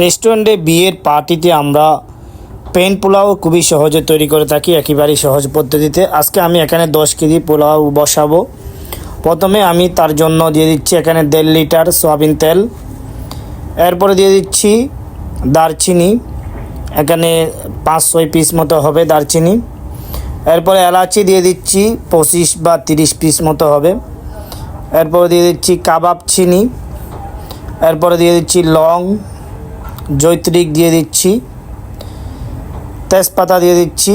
রেস্টুরেন্টে বিয়ের পার্টিতে আমরা পেন পোলাও খুবই সহজে তৈরি করে থাকি, একেবারেই সহজ পদ্ধতিতে। আজকে আমি এখানে দশ কেজি পোলাও বসাবো। প্রথমে আমি তার জন্য দিয়ে দিচ্ছি এখানে দেড় লিটার সয়াবিন তেল। এরপরে দিয়ে দিচ্ছি দারচিনি। এখানে পাঁচ ছয় পিস মতো হবে দারচিনি। এরপরে এলাচি দিয়ে দিচ্ছি পঁচিশ বা তিরিশ পিস মতো হবে। এরপরে দিয়ে দিচ্ছি কাবাব চিনি। এরপরে দিয়ে দিচ্ছি লং জৈত্রিক দিয়ে দিচ্ছি, তেজপাতা দিয়ে দিচ্ছি।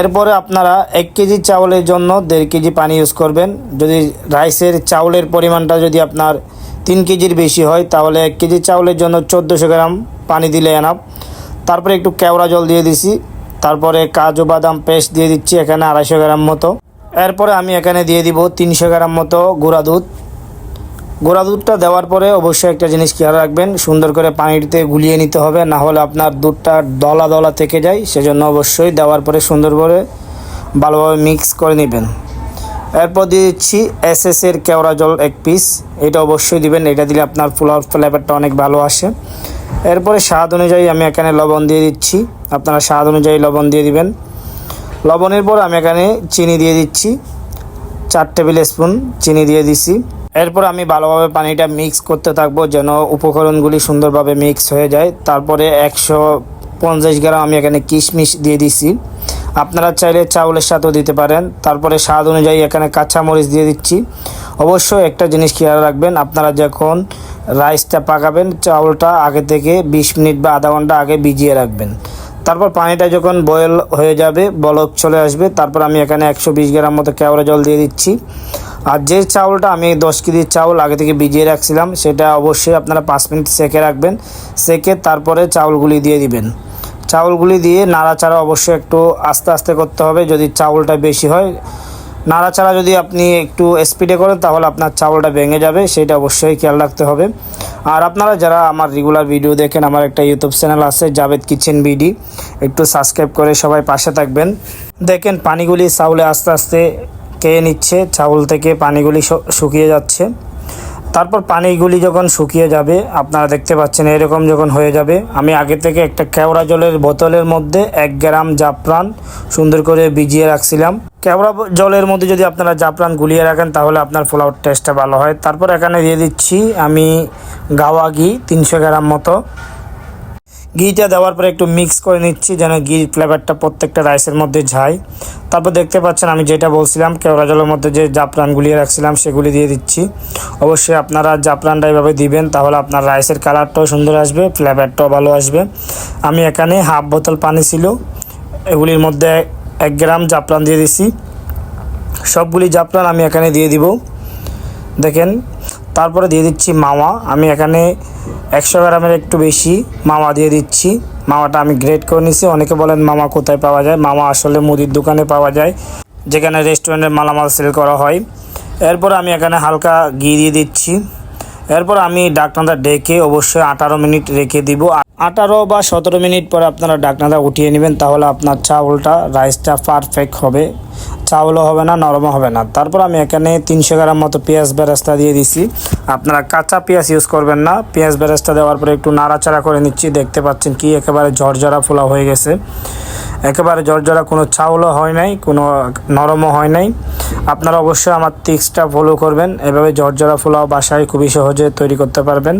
এরপরে আপনারা এক কেজি চাউলের জন্য দেড় কেজি পানি ইউজ করবেন। যদি রাইসের চাউলের পরিমাণটা যদি আপনার তিন কেজির বেশি হয়, তাহলে এক কেজি চাউলের জন্য চোদ্দোশো গ্রাম পানি দিলে এনাফ তারপরে একটু কেওড়া জল দিয়ে দিছি। তারপরে কাজু বাদাম পেস্ট দিয়ে দিচ্ছি, এখানে আড়াইশো গ্রাম মতো। এরপরে আমি এখানে দিয়ে দিব তিনশো গ্রাম মতো গুঁড়া দুধ। গোড়া দুধটা দেওয়ার পরে অবশ্যই একটা জিনিস খেয়াল রাখবেন, সুন্দর করে পানিতে গুলিয়ে নিতে হবে, না হলে আপনার দুধটা দলা দলা থেকে যায়, সেজন্য অবশ্যই দেওয়ার পরে সুন্দর করে ভালোভাবে মিক্স করে নেবেন। এরপর দিয়ে দিচ্ছি এস এর কেওড়া জল এক পিস এটা অবশ্যই দিবেন, এটা দিলে আপনার পোলাওর ফ্লেভারটা অনেক ভালো আসে। এরপরে স্বাদ অনুযায়ী আমি এখানে লবণ দিয়ে দিচ্ছি, আপনারা স্বাদ অনুযায়ী লবণ দিয়ে দিবেন। লবণের পর আমি এখানে চিনি দিয়ে দিচ্ছি, চার টেবিল স্পুন চিনি দিয়ে দিছি। এরপর আমি ভালোভাবে পানিটা মিক্স করতে থাকব, যেন উপকরণগুলি সুন্দরভাবে মিক্স হয়ে যায়। তারপরে একশো পঞ্চাশ গ্রাম আমি এখানে কিশমিশ দিয়ে দিছি আপনারা চাইলে চাউলের সাথেও দিতে পারেন। তারপরে স্বাদ অনুযায়ী এখানে কাঁচামরিচ দিয়ে দিচ্ছি। অবশ্যই একটা জিনিস খেয়াল রাখবেন, আপনারা যখন রাইসটা পাকাবেন, চাউলটা আগে থেকে বিশ মিনিট বা আধা ঘণ্টা আগে ভিজিয়ে রাখবেন। তারপর পানিটা যখন বয়েল হয়ে যাবে, বলক চলে আসবে, তারপর আমি এখানে একশো বিশ গ্রাম মতো কেওড়া জল দিয়ে দিচ্ছি। আর যে চাউলটা আমি দশ কেজির চাউল আগে থেকে ভিজিয়ে রাখছিলাম, সেটা অবশ্যই আপনারা পাঁচ মিনিট সেকে রাখবেন। সেকে তারপরে চাউলগুলি দিয়ে দিবেন। চাউলগুলি দিয়ে নাড়াচাড়া অবশ্যই একটু আস্তে আস্তে করতে হবে যদি চাউলটা বেশি হয়। নাড়াচাড়া যদি আপনি একটু স্পিডে করেন, তাহলে আপনার চাউলটা ভেঙে যাবে, সেটা অবশ্যই খেয়াল রাখতে হবে। আর আপনারা যারা আমার রেগুলার ভিডিও দেখেন, আমার একটা ইউটিউব চ্যানেল আছে জাভেদ কিচেন বিডি একটু সাবস্ক্রাইব করে সবাই পাশে থাকবেন। দেখেন পানিগুলি চাউলে আস্তে আস্তে খেয়ে নিচ্ছে, চাউল থেকে পানিগুলি শুকিয়ে যাচ্ছে। তারপর পানিগুলি যখন শুকিয়ে যাবে, আপনারা দেখতে পাচ্ছেন এরকম যখন হয়ে যাবে, আমি আগে থেকে একটা কেওড়া জলের বোতলের মধ্যে এক গ্রাম জাফরান সুন্দর করে ভিজিয়ে রাখছিলাম। কেওড়া জলের মধ্যে যদি আপনারা জাফরান গুলিয়ে রাখেন, তাহলে আপনার পোলাওর টেস্টটা ভালো হয়। তারপর এখানে দিয়ে দিচ্ছি আমি গাওয়া ঘি, তিনশো গ্রাম মতো। ঘিটা দেওয়ার পরে একটু মিক্স করে নিচ্ছি, যেন ঘির ফ্লেভারটা প্রত্যেকটা রাইসের মধ্যে যায়। তারপর দেখতে পাচ্ছেন আমি যেটা বলছিলাম, কেওড়া জলের মধ্যে যে জাফরান গুলিয়ে রাখছিলাম, সেগুলি দিয়ে দিচ্ছি। অবশ্যই আপনারা জাফরানটা এভাবে দিবেন, তাহলে আপনার রাইসের কালারটাও সুন্দর আসবে ফ্লেভারটাও ভালো আসবে। আমি এখানে হাফ বোতল পানি ছিল, এগুলির মধ্যে এক গ্রাম জাফরান দিয়ে দিছি। সবগুলি জাফরান আমি এখানে দিয়ে দিব। দেখেন তারপরে দিয়ে দিচ্ছি মাওয়া। আমি এখানে একশো গ্রামের একটু বেশি মাওয়া দিয়ে দিচ্ছি। মাওয়াটা আমি গ্রেড করে নিছি। অনেকে বলেন মামা কোথায় পাওয়া যায়? মামা আসলে মুদির দোকানে পাওয়া যায়, যেখানে রেস্টুরেন্টের মালামাল সেল করা হয়। এরপর আমি এখানে হালকা ঘি দিয়ে দিচ্ছি। এরপর আমি ডাকনাটা ডেকে অবশ্যই আঠারো মিনিট রেখে দিব। আঠারো বা সতেরো মিনিট পরে আপনারা ডাকনাটা উঠিয়ে নেবেন, তাহলে আপনার চাউলটা রাইসটা পারফেক্ট হবে। চাউলও হবে না, নরমও হবে না। তারপর আমি এখানে তিনশো গ্রাম মতো পেঁয়াজ বেরেস্তা দিয়ে দিছি। আপনারা কাঁচা পেঁয়াজ ইউজ করবেন না। পেঁয়াজ বেরেস্তা দেওয়ার পরে একটু নাড়াচাড়া করে নিচ্ছি। দেখতে পাচ্ছেন কি একেবারে ঝরঝরা ফোলা হয়ে গেছে। একেবারে ঝরঝরা কোনো চাউলও হয় নাই, কোনো নরমও হয় নাই। আপনারা অবশ্যই আমার টিক্সটা ফলো করবেন, এভাবে ঝরঝরা ফোলাও বাসায় খুবই সহজে তৈরি করতে পারবেন।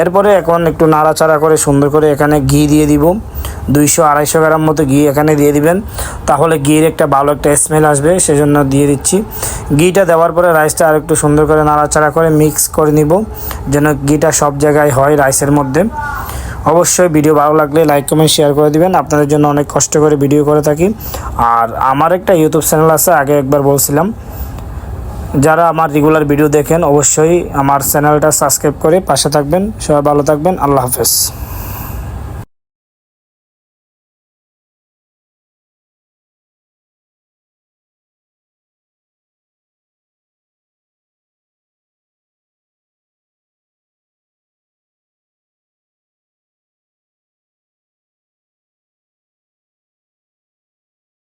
এরপরে এখন একটু নাড়াচাড়া করে সুন্দর করে এখানে ঘি দিয়ে দিব। দুইশো আড়াইশো গ্রাম মতো ঘি এখানে দিয়ে দিবেন। তাহলে ঘির একটা ভালো একটা স্মেল আসবে, সেজন্য দিয়ে দিচ্ছি। ঘিটা দেওয়ার পরে রাইসটা আর একটু সুন্দর করে নাড়াচাড়া করে মিক্স করে নিব, যেন ঘিটা সব জায়গায় হয় রাইসের মধ্যে। অবশ্যই ভিডিও ভালো লাগলে লাইক কমেন্ট শেয়ার করে দিবেন। আপনাদের জন্য অনেক কষ্ট করে ভিডিও করে থাকি। আর আমার একটা ইউটিউব চ্যানেল আছে, আগে একবার বলছিলাম। যারা আমার রেগুলার ভিডিও দেখেন, অবশ্যই আমার চ্যানেলটা সাবস্ক্রাইব করে পাশে থাকবেন। সবাই ভালো থাকবেন। আল্লাহ হাফেজ।